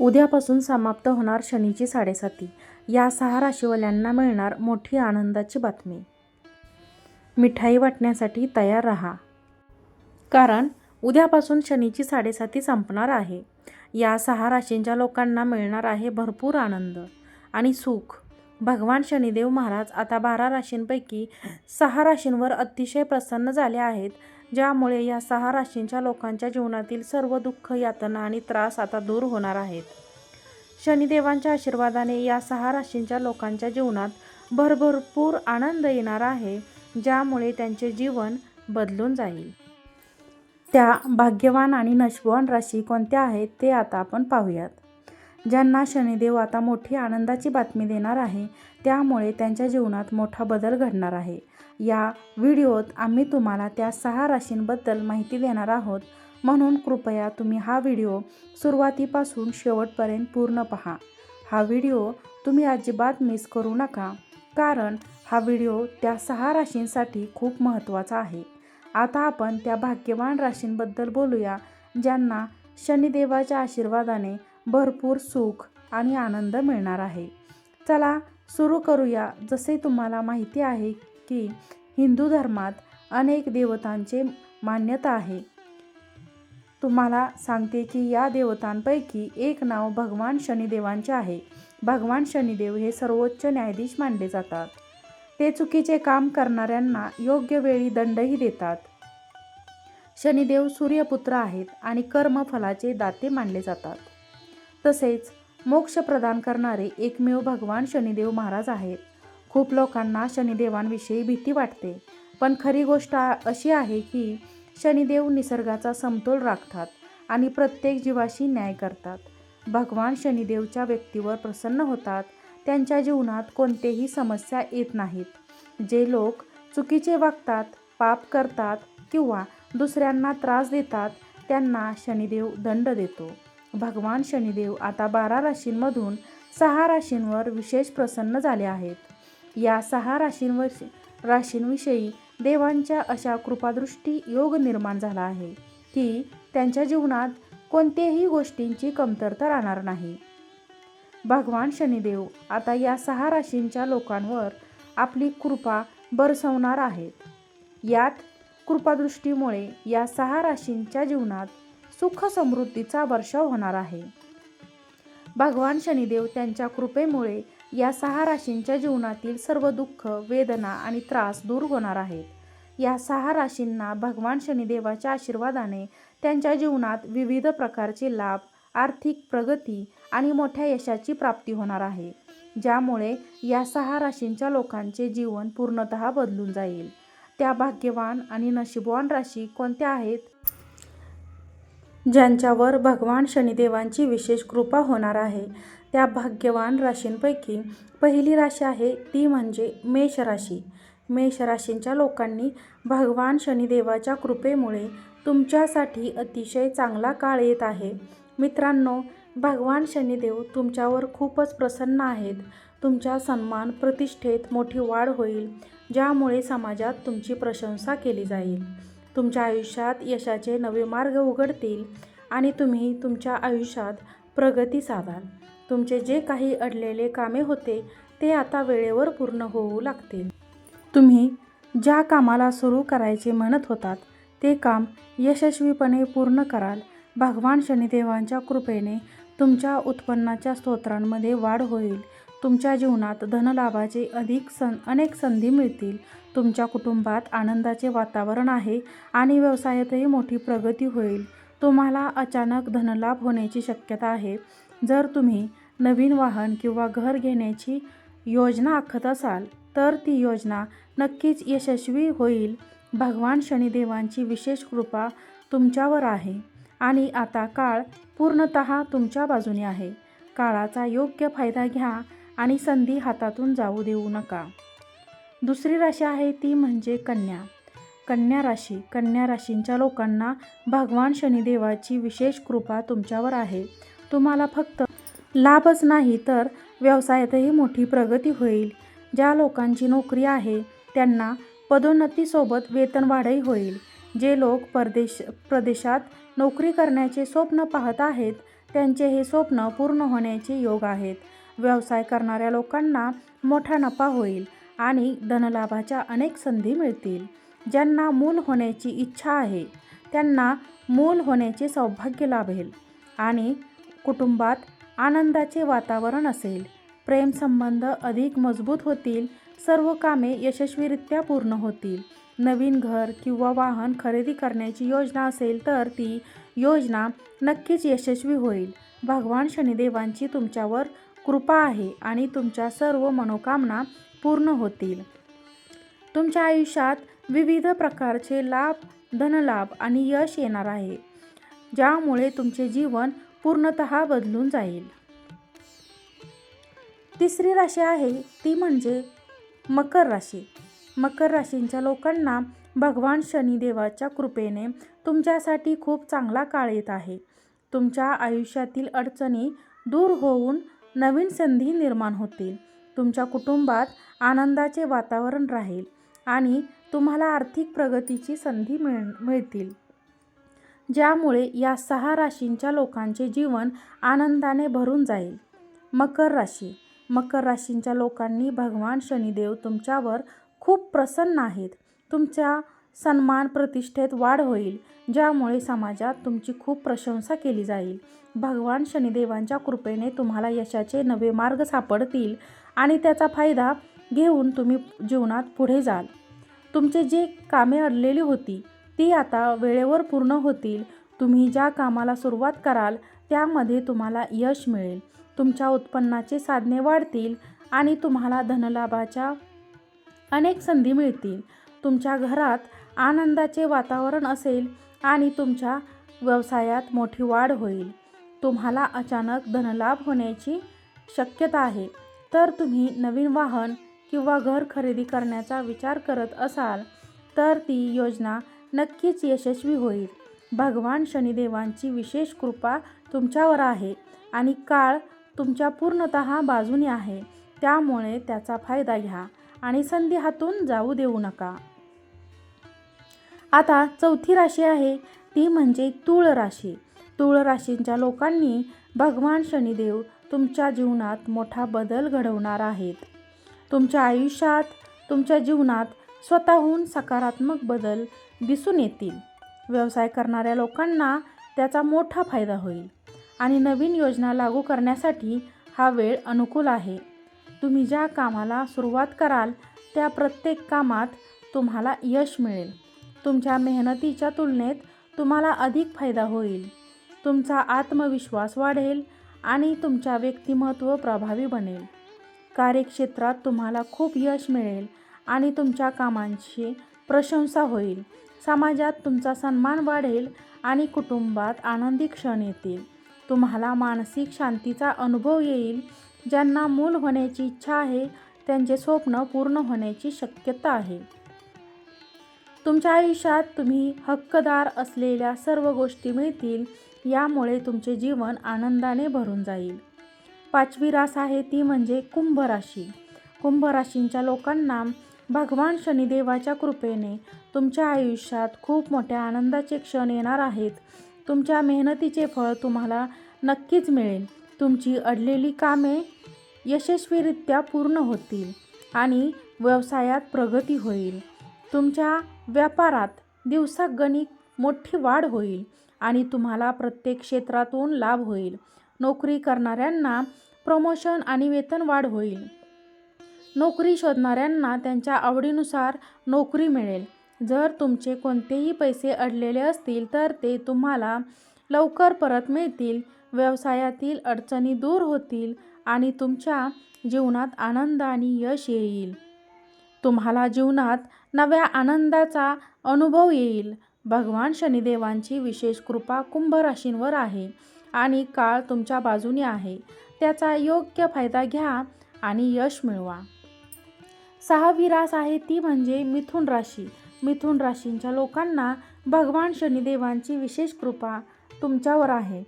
उद्यापासून समाप्त होणार शनीची साडेसाती. या सहा राशीवाल्यांना मिळणार मोठी आनंदाची बातमी. मिठाई वाटण्यासाठी तयार राहा. कारण उद्यापासून शनीची साडेसाती संपणार आहे. या सहा राशींच्या लोकांना मिळणार आहे भरपूर आनंद आणि सुख. भगवान शनिदेव महाराज आता बारा राशींपैकी सहा राशींवर अतिशय प्रसन्न झाले आहेत. ज्यामुळे या सहा राशींच्या लोकांच्या जीवनातील सर्व दुःख यातना आणि त्रास आता दूर होणार आहेत. शनिदेवांच्या आशीर्वादाने या सहा राशींच्या लोकांच्या जीवनात भरभरपूर आनंद येणार आहे ज्यामुळे त्यांचे जीवन बदलून जाईल. त्या भाग्यवान आणि नशवान राशी कोणत्या आहेत ते आता आपण पाहूयात. ज्यांना शनिदेव आता मोठी आनंदाची बातमी देणार आहे त्यामुळे त्यांच्या जीवनात मोठा बदल घडणार आहे. या व्हिडिओत आम्ही तुम्हाला त्या सहा राशींबद्दल माहिती देणार आहोत. म्हणून कृपया तुम्ही हा व्हिडिओ सुरुवातीपासून शेवटपर्यंत पूर्ण पहा. हा व्हिडिओ तुम्ही अजिबात मिस करू नका कारण हा व्हिडिओ त्या सहा राशींसाठी खूप महत्त्वाचा आहे. आता आपण त्या भाग्यवान राशींबद्दल बोलूया ज्यांना शनिदेवाच्या आशीर्वादाने भरपूर सुख आणि आनंद मिळणार आहे. चला सुरू करूया. जसे तुम्हाला माहिती आहे की हिंदू धर्मात अनेक देवतांचे मान्यता आहे. तुम्हाला सांगते की या देवतांपैकी एक नाव भगवान शनिदेवांचे आहे. भगवान शनिदेव हे सर्वोच्च न्यायाधीश मानले जातात. ते चुकीचे काम करणाऱ्यांना योग्य वेळी दंडही देतात. शनिदेव सूर्यपुत्र आहेत आणि कर्मफलाचे दाते मानले जातात. तसेच मोक्ष प्रदान करणारे एकमेव भगवान शनिदेव महाराज आहेत. खूप लोकांना शनिदेवांविषयी भीती वाटते. पण खरी गोष्ट अशी आहे की शनिदेव निसर्गाचा समतोल राखतात आणि प्रत्येक जीवाशी न्याय करतात. भगवान शनिदेवच्या व्यक्तीवर प्रसन्न होतात. त्यांच्या जीवनात कोणतेही समस्या येत नाहीत. जे लोक चुकीचे वागतात पाप करतात किंवा दुसऱ्यांना त्रास देतात त्यांना शनिदेव दंड देतो. भगवान शनिदेव आता बारा राशींमधून सहा राशींवर विशेष प्रसन्न झाले आहेत. या सहा राशींवर राशींविषयी देवांच्या अशा कृपादृष्टी योग निर्माण झाला आहे की त्यांच्या जीवनात कोणत्याही गोष्टींची कमतरता राहणार नाही. भगवान शनिदेव आता या सहा राशींच्या लोकांवर आपली कृपा बरसवणार आहेत. यात कृपादृष्टीमुळे या सहा राशींच्या जीवनात सुख समृद्धीचा वर्षाव होणार आहे. भगवान शनिदेव त्यांच्या कृपेमुळे या सहा राशींच्या जीवनातील सर्व दुःख वेदना आणि त्रास दूर होणार आहेत. या सहा राशींना भगवान शनिदेवाच्या आशीर्वादाने त्यांच्या जीवनात विविध प्रकारचे लाभ आर्थिक प्रगती आणि मोठ्या यशाची प्राप्ती होणार आहे ज्यामुळे या सहा राशींच्या लोकांचे जीवन पूर्णतः बदलून जाईल. त्या भाग्यवान आणि नशीबवान राशी कोणत्या आहेत? ज्यांच्यावर भगवान शनिदेवांची विशेष कृपा होणार आहे. त्या भाग्यवान राशींपैकी पहिली राशी आहे ती म्हणजे मेष राशी. मेष राशींच्या लोकांनी भगवान शनिदेवाच्या कृपेमुळे तुमच्यासाठी अतिशय चांगला काळ येत आहे. मित्रांनो भगवान शनिदेव तुमच्यावर खूपच प्रसन्न आहेत. तुमच्या सन्मान प्रतिष्ठेत मोठी वाढ होईल ज्यामुळे समाजात तुमची प्रशंसा केली जाईल. तुमच्या आयुष्यात यशाचे नवे मार्ग उघडतील आणि तुम्ही तुमच्या आयुष्यात प्रगती साधाल. तुमचे जे काही अडलेले कामे होते ते आता वेळेवर पूर्ण होऊ लागतील. तुम्ही ज्या कामाला सुरू करायचे म्हणत होतात ते काम यशस्वीपणे पूर्ण कराल. भगवान शनिदेवांच्या कृपेने तुमच्या उत्पन्नाच्या स्तोत्रांमध्ये वाढ होईल. तुमच्या जीवनात धनलाभाचे अधिक सं अनेक संधी मिळतील. तुमच्या कुटुंबात आनंदाचे वातावरण आहे आणि व्यवसायातही मोठी प्रगती होईल. तुम्हाला अचानक धनलाभ होण्याची शक्यता आहे. जर तुम्ही नवीन वाहन किंवा घर घेण्याची योजना आखत असाल तर ती योजना नक्कीच यशस्वी होईल. भगवान शनिदेवांची विशेष कृपा तुमच्यावर आहे आणि आता काळ पूर्णतः तुमच्या बाजूने आहे. काळाचा योग्य फायदा घ्या आणि संधी हातातून जाऊ देऊ नका. दुसरी राशी आहे ती म्हणजे कन्या. कन्या राशी कन्या राशींच्या लोकांना भगवान शनिदेवाची विशेष कृपा तुमच्यावर आहे. तुम्हाला फक्त लाभच नाही तर व्यवसायातही मोठी प्रगती होईल. ज्या लोकांची नोकरी आहे त्यांना पदोन्नतीसोबत वेतनवाढही होईल. जे लोक परदेश प्रदेशात नोकरी करण्याचे स्वप्न पाहत आहेत त्यांचे हे स्वप्न पूर्ण होण्याचे योग आहेत. व्यवसाय करणाऱ्या लोकांना मोठा नफा होईल. आणि धनलाभाच्या अनेक संधी मिळतील. ज्यांना मूल होण्याची इच्छा आहे त्यांना मूल होण्याचे सौभाग्य लाभेल आणि कुटुंबात आनंदाचे वातावरण असेल. प्रेमसंबंध अधिक मजबूत होतील सर्व कामे यशस्वीरित्या पूर्ण होतील. नवीन घर किंवा वाहन खरेदी करण्याची योजना असेल तर ती योजना नक्कीच यशस्वी होईल. भगवान शनिदेवांची तुमच्यावर कृपा आहे आणि तुमच्या सर्व मनोकामना पूर्ण होतील. तुमच्या आयुष्यात विविध प्रकारचे लाभ धनलाभ आणि यश येणार आहे ज्यामुळे तुमचे जीवन पूर्णतः बदलून जाईल. तिसरी राशी आहे ती म्हणजे मकर राशी. मकर राशींच्या लोकांना भगवान शनिदेवाच्या कृपेने तुमच्यासाठी खूप चांगला काळ येत आहे. तुमच्या आयुष्यातील अडचणी दूर होऊन नवीन संधी निर्माण होतील. तुमच्या कुटुंबात आनंदाचे वातावरण राहील आणि तुम्हाला आर्थिक प्रगतीची संधी मिळ मिळतील. ज्यामुळे या सहा राशींच्या लोकांचे जीवन आनंदाने भरून जाईल. मकर राशी. मकर राशींच्या लोकांनी भगवान शनिदेव तुमच्यावर खूप प्रसन्न आहेत. तुमच्या सन्मान प्रतिष्ठेत वाढ होईल ज्यामुळे समाजात तुमची खूप प्रशंसा केली जाईल. भगवान शनिदेवांच्या कृपेने तुम्हाला यशाचे नवे मार्ग सापडतील आणि त्याचा फायदा घेऊन तुम्ही जीवनात पुढे जाल. तुमचे जे कामे अडलेली होती ती आता वेळेवर पूर्ण होतील. तुम्ही ज्या कामाला सुरुवात कराल त्यामध्ये तुम्हाला यश मिळेल. तुमच्या उत्पन्नाचे साधने वाढतील आणि तुम्हाला धनलाभाच्या अनेक संधी मिळतील. तुमच्या घरात आनंदाचे वातावरण असेल आणि तुमच्या व्यवसायात मोठी वाढ होईल. तुम्हाला अचानक धनलाभ होण्याची शक्यता आहे. तर तुम्ही नवीन वाहन किंवा घर खरेदी करण्याचा विचार करत असाल तर ती योजना नक्कीच यशस्वी होईल. भगवान शनिदेवांची विशेष कृपा तुमच्यावर आहे आणि काळ तुमच्या पूर्णतः बाजूने आहे. त्यामुळे त्याचा फायदा घ्या आणि संधी हातून जाऊ देऊ नका. आता चौथी राशी आहे. ती म्हणजे तूळ राशी तूळ राशींच्या लोकांनी भगवान शनिदेव तुमच्या जीवनात मोठा बदल घडवणार आहेत. तुमच्या आयुष्यात तुमच्या जीवनात स्वतःहून सकारात्मक बदल दिसून येतील. व्यवसाय करणाऱ्या लोकांना त्याचा मोठा फायदा होईल आणि नवीन योजना लागू करण्यासाठी हा वेळ अनुकूल आहे. तुम्ही ज्या कामाला सुरुवात कराल त्या प्रत्येक कामात तुम्हाला यश मिळेल. तुमच्या मेहनतीच्या तुलनेत तुम्हाला अधिक फायदा होईल. तुमचा आत्मविश्वास वाढेल आणि तुमच्या व्यक्तिमत्व प्रभावी बनेल. कार्यक्षेत्रात तुम्हाला खूप यश मिळेल आणि तुमच्या कामांची प्रशंसा होईल. समाजात तुमचा सन्मान वाढेल आणि कुटुंबात आनंदी क्षण येतील. तुम्हाला मानसिक शांतीचा अनुभव येईल. ज्यांना मूल होण्याची इच्छा आहे त्यांचे स्वप्न पूर्ण होण्याची शक्यता आहे. तुमच्या आयुष्यात तुम्ही हक्कदार असलेल्या सर्व गोष्टी मिळतील. यामुळे तुमचे जीवन आनंदाने भरून जाईल. पाचवी रास आहे ती म्हणजे कुंभ राशी. कुंभ राशींच्या लोकांना भगवान शनिदेवाच्या कृपेने तुमच्या आयुष्यात खूप मोठ्या आनंदाचे क्षण येणार आहेत. तुमच्या मेहनतीचे फळ तुम्हाला नक्कीच मिळेल. तुमची अडलेली कामे यशस्वीरित्या पूर्ण होतील आणि व्यवसायात प्रगती होईल. तुमच्या व्यापारात दिवसागणिक मोठी वाढ होईल. आणि तुम्हाला प्रत्येक क्षेत्रातून लाभ होईल. नोकरी करणाऱ्यांना प्रमोशन आणि वेतनवाढ होईल. नोकरी शोधणाऱ्यांना त्यांच्या आवडीनुसार नोकरी मिळेल. जर तुमचे कोणतेही पैसे अडलेले असतील तर ते तुम्हाला लवकर परत मिळतील. व्यवसायातील अडचणी दूर होतील आणि तुमच्या जीवनात आनंद आणि यश येईल. तुम्हाला जीवनात नव्या आनंदाचा अनुभव येईल. भगवान शनिदेवांची विशेष कृपा कुंभ राशींवर आहे आणि काळ तुमच्या बाजूने आहे. त्याचा योग्य फायदा घ्या आणि यश मिळवा. सहावी रास आहे ती म्हणजे मिथुन राशी. मिथुन राशींच्या लोकांना भगवान शनिदेवांची विशेष कृपा तुमच्यावर आहे.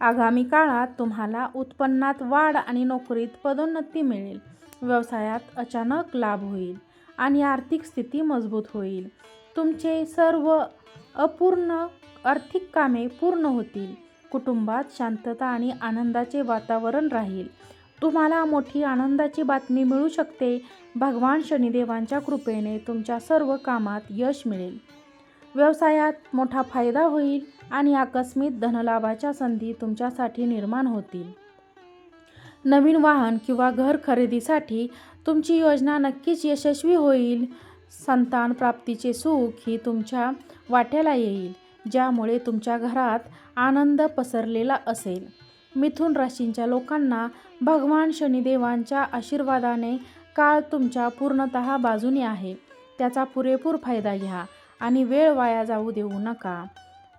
आगामी काळात तुम्हाला उत्पन्नात वाढ आणि नोकरीत पदोन्नती मिळेल. व्यवसायात अचानक लाभ होईल आणि आर्थिक स्थिती मजबूत होईल. तुमचे सर्व अपूर्ण आर्थिक कामे पूर्ण होतील. कुटुंबात शांतता आणि आनंदाचे वातावरण राहील. तुम्हाला मोठी आनंदाची बातमी मिळू शकते. भगवान शनिदेवांच्या कृपेने तुमच्या सर्व कामात यश मिळेल. व्यवसायात मोठा फायदा होईल आणि आकस्मिक धनलाभाच्या संधी तुमच्यासाठी निर्माण होतील. नवीन वाहन किंवा घर खरेदीसाठी तुमची योजना नक्कीच यशस्वी होईल. संतान प्राप्तीचे सुख ही तुमच्या वाट्याला येईल ज्यामुळे तुमच्या घरात आनंद पसरलेला असेल. मिथुन राशींच्या लोकांना भगवान शनिदेवांच्या आशीर्वादाने काळ तुमच्या पूर्णतः बाजूने आहे. त्याचा पुरेपूर फायदा घ्या आणि वेळ वाया जाऊ देऊ नका.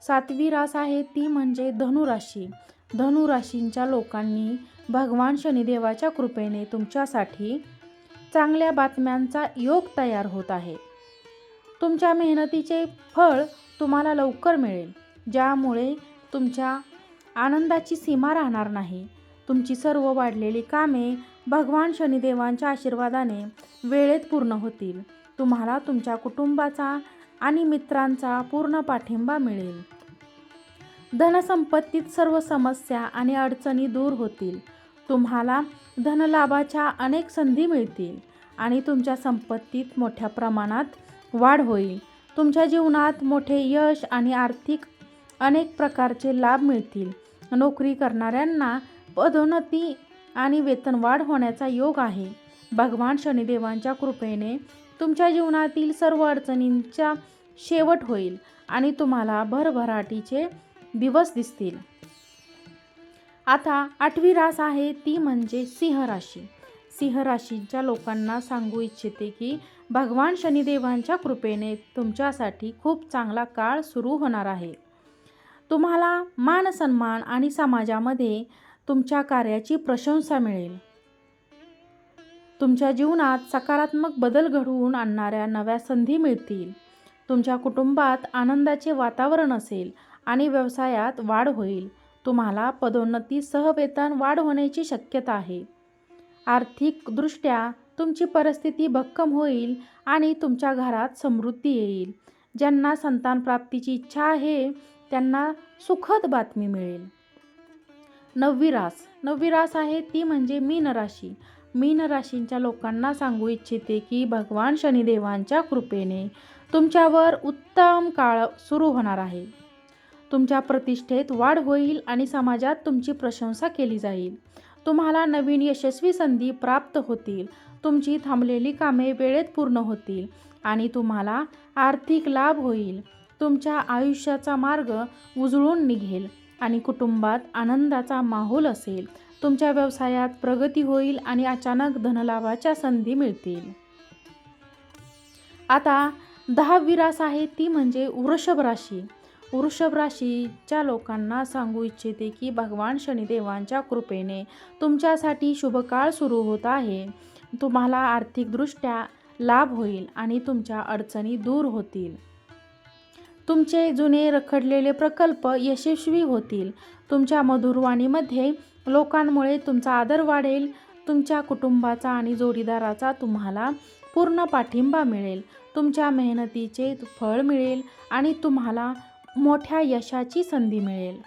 सातवी रास आहे ती म्हणजे धनुराशी धनुराशींच्या लोकांनी भगवान शनिदेवाच्या कृपेने तुमच्यासाठी चांगल्या बातम्यांचा योग तयार होत आहे. तुमच्या मेहनतीचे फळ तुम्हाला लवकर मिळेल ज्यामुळे तुमच्या आनंदाची सीमा राहणार नाही. तुमची सर्व वाढलेली कामे भगवान शनिदेवांच्या आशीर्वादाने वेळेत पूर्ण होतील. तुम्हाला तुमच्या कुटुंबाचा आणि मित्रांचा पूर्ण पाठिंबा मिळेल. धनसंपत्तीत सर्व समस्या आणि अडचणी दूर होतील. तुम्हाला धनलाभाच्या अनेक संधी मिळतील आणि तुमच्या संपत्तीत मोठ्या प्रमाणात वाढ होईल. तुमच्या जीवनात मोठे यश आणि आर्थिक अनेक प्रकारचे लाभ मिळतील. नोकरी करणाऱ्यांना पदोन्नती आणि वेतनवाढ होण्याचा योग आहे. भगवान शनिदेवांच्या कृपेने तुमच्या जीवनातील सर्व अडचणींचा शेवट होईल आणि तुम्हाला भरभराटीचे दिवस दिसतील. आता आठवी रास आहे ती म्हणजे सिंह राशी. सिंह राशीच्या लोकांना सांगू इच्छिते की भगवान शनिदेवांच्या कृपेने तुमच्यासाठी खूप चांगला काळ सुरू होणार आहे. तुम्हाला मान सन्मान आणि समाजामध्ये तुमच्या कार्याची प्रशंसा मिळेल. तुमच्या जीवनात सकारात्मक बदल घडवून आणणाऱ्या नव्या संधी मिळतील. तुमच्या कुटुंबात आनंदाचे वातावरण असेल आणि व्यवसायात वाढ होईल. तुम्हाला पदोन्नती सहवेतन वाढ होण्याची शक्यता आहे. आर्थिकदृष्ट्या तुमची परिस्थिती भक्कम होईल आणि तुमच्या घरात समृद्धी येईल. ज्यांना संतान प्राप्तीची इच्छा आहे त्यांना सुखद बातमी मिळेल. नववी रास नववी रास आहे ती म्हणजे मीन राशी. मीन राशींच्या लोकांना सांगू इच्छिते की भगवान शनिदेवांच्या कृपेने तुमच्यावर उत्तम काळ सुरू होणार आहे. तुमच्या प्रतिष्ठेत वाढ होईल आणि समाजात तुमची प्रशंसा केली जाईल. तुम्हाला नवीन यशस्वी संधी प्राप्त होतील. तुमची थांबलेली कामे वेळेत पूर्ण होतील आणि तुम्हाला आर्थिक लाभ होईल. तुमच्या आयुष्याचा मार्ग उजळून निघेल आणि कुटुंबात आनंदाचा माहोल असेल. तुमच्या व्यवसायात प्रगती होईल आणि अचानक धनलाभाच्या संधी मिळतील. आता दहावी रास आहे ती म्हणजे वृषभ राशी. वृषभ राशीच्या लोकांना सांगू इच्छिते की भगवान शनिदेवांच्या कृपेने तुमच्यासाठी शुभकाळ सुरू होत आहे. तुम्हाला आर्थिकदृष्ट्या लाभ होईल आणि तुमच्या अडचणी दूर होतील. तुमचे जुने रखडलेले प्रकल्प यशस्वी होतील. तुमच्या मधुरवाणीमध्ये लोकांमुळे तुमचा आदर वाढेल. तुमच्या कुटुंबाचा आणि जोडीदाराचा तुम्हाला पूर्ण पाठिंबा मिळेल. तुमच्या मेहनतीचे फळ मिळेल आणि तुम्हाला मोठ्या यशाची संधी मिळेल.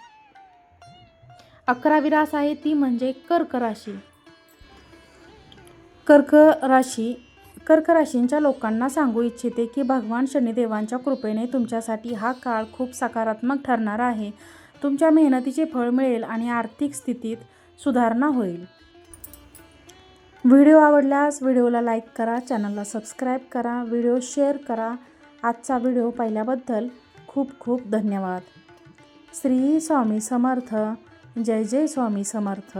अकरावी रास आहे ती म्हणजे कर्क राशी. कर्क राशी कर्क राशींच्या लोकांना सांगू इच्छिते की भगवान शनिदेवांच्या कृपेने तुमच्यासाठी हा काळ खूप सकारात्मक ठरणार आहे. तुमच्या मेहनतीचे फळ मिळेल आणि आर्थिक स्थितीत सुधारणा होईल. व्हिडिओ आवडल्यास व्हिडिओला लाईक करा चॅनलला सबस्क्राईब करा व्हिडिओ शेअर करा. आजचा व्हिडिओ पाहिल्याबद्दल खूप खूप धन्यवाद. श्री स्वामी समर्थ जय जय स्वामी समर्थ.